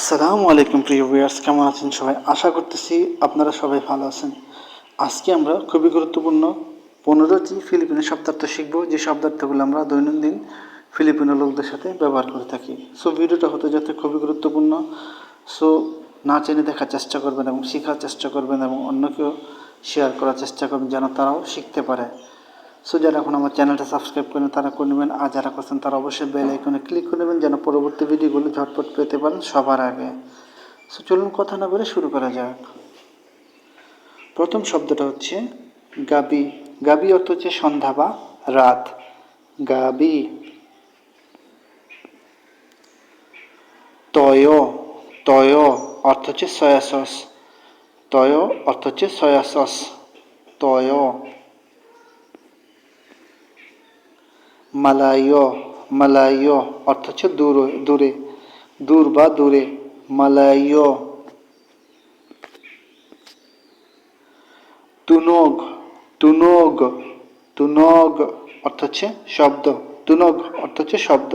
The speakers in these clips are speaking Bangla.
আসসালামু আলাইকুম, প্রিয় ভিউয়ার্স, কেমন আছেন সবাই? আশা করতেছি আপনারা সবাই ভালো আছেন। আজকে আমরা খুবই গুরুত্বপূর্ণ পনেরোটি ফিলিপিনো শব্দার্থ শিখব। যে শব্দার্থগুলো আমরা দৈনন্দিন ফিলিপিনো লোকদের সাথে ব্যবহার করে থাকি। সো ভিডিওটা হতে যাতে খুবই গুরুত্বপূর্ণ। সো না চেনে দেখার চেষ্টা করবেন এবং শেখার চেষ্টা করবেন এবং অন্যকেও শেয়ার করার চেষ্টা করবেন যেন তারাও শিখতে পারে। সো যারা এখন আমার চ্যানেলটা সাবস্ক্রাইব করেন, তারা করে নেবেন। আর যারা করছেন, তারা অবশ্যই বেল আইকনে ক্লিক করে নেবেন, যেন পরবর্তী ভিডিওগুলো ঝটপট পেতে পারেন সবার আগে। সো চলুন কথা না বলে শুরু করা যাক। প্রথম শব্দটা হচ্ছে গাবি। গাবি অর্থ হচ্ছে সন্ধ্যা বা রাত। গাবি। তয়। তয় অর্থ হচ্ছে সয়া সস তয় অর্থ হচ্ছে সয়া সস তয়। মালায় মালায় অর্থ হচ্ছে দূর, দূরে, দূর বা দূরে মালায় তুনগ তুনগ তুনগ অর্থ হচ্ছে শব্দ, তুনগ অর্থ হচ্ছে শব্দ,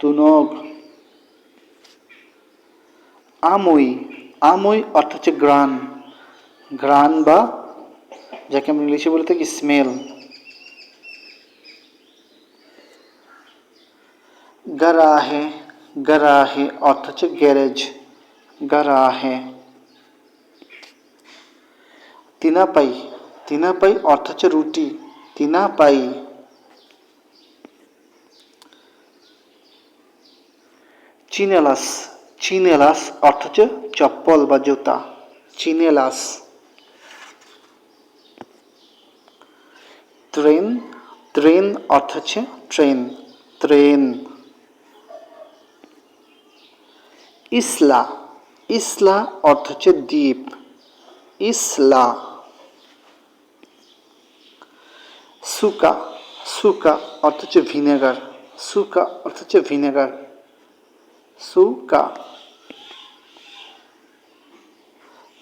তুনগ। আমই আমই অর্থ হচ্ছে গ্রান গ্রান বা, যাকে আমরা ইংলিশে বলে থাকি স্মেল গরাহে গরাহে অর্থ গ্যারেজ গরাহে তিনাপাই তিনাপাই অর্থ হচ্ছে রুটি তিনাপাই চিনেলাস চিনেলাস অর্থ চপ্পল বা জুতা চিনেলাস ট্রেন ট্রেন অর্থ ট্রেন ট্রেন ইসলা। ইসলা অর্থ হচ্ছে দ্বীপ। ইসলা। সুকা। সুকা অর্থ হচ্ছে ভিনেগার। সুকা অর্থ হচ্ছে ভিনেগার। সুকা।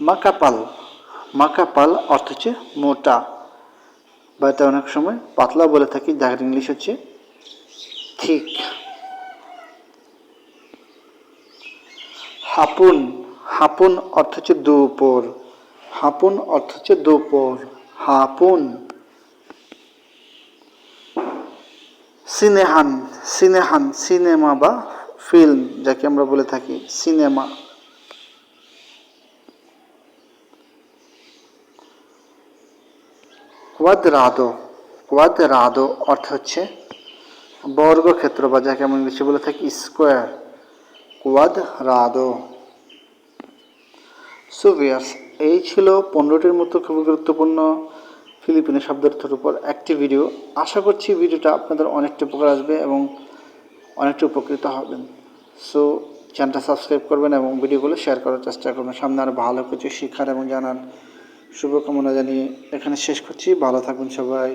মাকাপাল। মাকাপাল অর্থ হচ্ছে মোটা। বা এটা অনেক সময় পাতলা বলে থাকি যার ইংলিশ হচ্ছে ঠিক হাপুন হাপুন অর্থ হচ্ছে দুপুর হাপুন অর্থ হচ্ছে দুপুর হাপুন। সিনেহান সিনেহান, সিনেমা বা ফিল্ম যাকে আমরা বলে থাকি, সিনেমা। কোয়াদ্রাদো কোয়াদ্রাদো অর্থ হচ্ছে বর্গক্ষেত্র বা যাকে আমরা ইংলিশে বলে থাকি স্কোয়ার। কোয়াদ্রাদো সো ভিয়ার্স এই ছিল পনেরোটির মতো খুবই গুরুত্বপূর্ণ ফিলিপিনের শব্দার্থের উপর একটি ভিডিও। আশা করছি ভিডিওটা আপনাদের অনেকটা উপকার আসবে এবং অনেকটা উপকৃত হবেন। সো চ্যানেলটা সাবস্ক্রাইব করবেন এবং ভিডিওগুলো শেয়ার করার চেষ্টা করবেন। সামনে আরও ভালো কিছু শেখার এবং জানার শুভকামনা জানিয়ে এখানে শেষ করছি। ভালো থাকবেন সবাই।